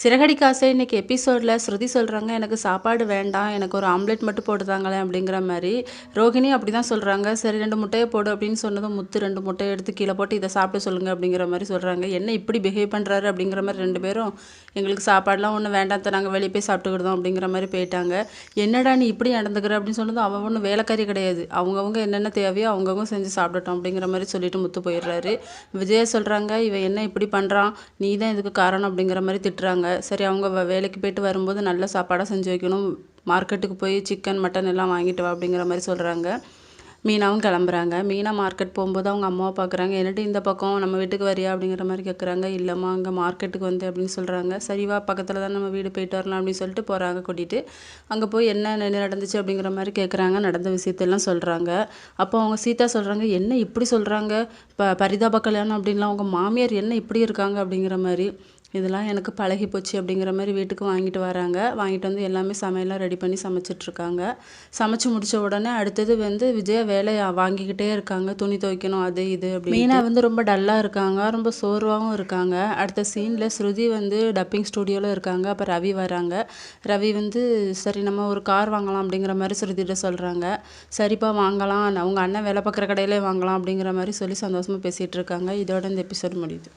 சிறகடி காசே இன்றைக்கி எபிசோடில் ஸ்ருதி சொல்கிறாங்க எனக்கு சாப்பாடு வேண்டாம் எனக்கு ஒரு ஆம்லெட் மட்டும் போட்டுதாங்களே அப்படிங்கிற மாதிரி. ரோகிணி அப்படி தான் சொல்கிறாங்க சரி ரெண்டு முட்டையை போடு அப்படின்னு சொன்னதும் முத்து ரெண்டு முட்டையை எடுத்து கீழே போட்டு இதை சாப்பிட சொல்லுங்கள் அப்படிங்கிற மாதிரி சொல்கிறாங்க என்ன இப்படி பிஹேவ் பண்ணுறாரு அப்படிங்கிற மாதிரி ரெண்டு பேரும் எங்களுக்கு சாப்பாடுலாம் ஒன்றும் வேண்டாம் நாங்கள் வெளியே போய் சாப்பிட்டுக்கிட்டோம் அப்படிங்கிற மாதிரி போயிட்டாங்க. என்னடா நீ இப்படி நடந்துக்கிற? அப்படின்னு சொன்னதும் அவன் ஒன்றும் வேலைக்காரி கிடையாது. அவங்கவுங்க என்னென்ன தேவையோ அவங்கவுங்க செஞ்சு சாப்பிடட்டும் அப்படிங்கிற மாதிரி சொல்லிட்டு முத்து போயிடுறாரு. விஜயா சொல்கிறாங்க இவன் என்ன இப்படி பண்ணுறான் நீ தான் இதுக்கு காரணம் அப்படிங்கிற மாதிரி திட்டுறாங்க. சரி அவங்க வ- வேலைக்கு போயிட்டு வரும்போது நல்ல சாப்பாடாக செஞ்சு வைக்கணும். மார்க்கெட்டுக்கு போய் சிக்கன் மட்டன் எல்லாம் வாங்கிட்டு வா அப்படிங்கிற மாதிரி சொல்கிறாங்க மீனாவும் கிளம்புறாங்க. மீனா மார்க்கெட் போகும்போது அவங்க அம்மாவை பார்க்குறாங்க என்னட்டு இந்த பக்கம்? நம்ம வீட்டுக்கு வரியா? அப்படிங்கிற மாதிரி கேட்குறாங்க இல்லைம்மா அங்கே மார்க்கெட்டுக்கு வந்து அப்படின்னு சொல்கிறாங்க சரிவா பக்கத்தில் தான் நம்ம வீடு போயிட்டு வரலாம் அப்படின்னு சொல்லிட்டு போகிறாங்க கூட்டிகிட்டு அங்கே போய் என்ன நடந்துச்சு அப்படிங்கிற மாதிரி கேட்குறாங்க நடந்த விஷயத்தெல்லாம் சொல்கிறாங்க அப்போ அவங்க சீதா சொல்கிறாங்க என்ன இப்படி சொல்கிறாங்க ப பரிதாப கல்யாணம் அப்படின்லாம் அவங்க மாமியார் என்ன இப்படி இருக்காங்க? அப்படிங்கிற மாதிரி. இதெல்லாம் எனக்கு பழகி போச்சு அப்படிங்கிற மாதிரி வீட்டுக்கு வாங்கிட்டு வராங்க. வாங்கிட்டு வந்து எல்லாமே சமையல்லாம் ரெடி பண்ணி சமைச்சிட்ருக்காங்க சமைச்சு முடிச்ச உடனே அடுத்தது வந்து விஜயா வேலையை வாங்கிக்கிட்டே இருக்காங்க. துணி துவைக்கணும் அது இது அப்படி மீனா வந்து ரொம்ப டல்லாக இருக்காங்க. ரொம்ப சோர்வாகவும் இருக்காங்க. அடுத்த சீனில் ஸ்ருதி வந்து டப்பிங் ஸ்டூடியோவில் இருக்காங்க. அப்போ ரவி வராங்க. ரவி வந்து சரி நம்ம ஒரு கார் வாங்கலாம் அப்படிங்கிற மாதிரி ஸ்ருதிகிட்ட சொல்கிறாங்க சரிப்பா வாங்கலாம். அவங்க அண்ணன் வேலை பார்க்குற கடையிலே வாங்கலாம் அப்படிங்கிற மாதிரி சொல்லி சந்தோஷமாக பேசிகிட்டு இருக்காங்க. இதோட இந்த எபிசோட் முடியுது.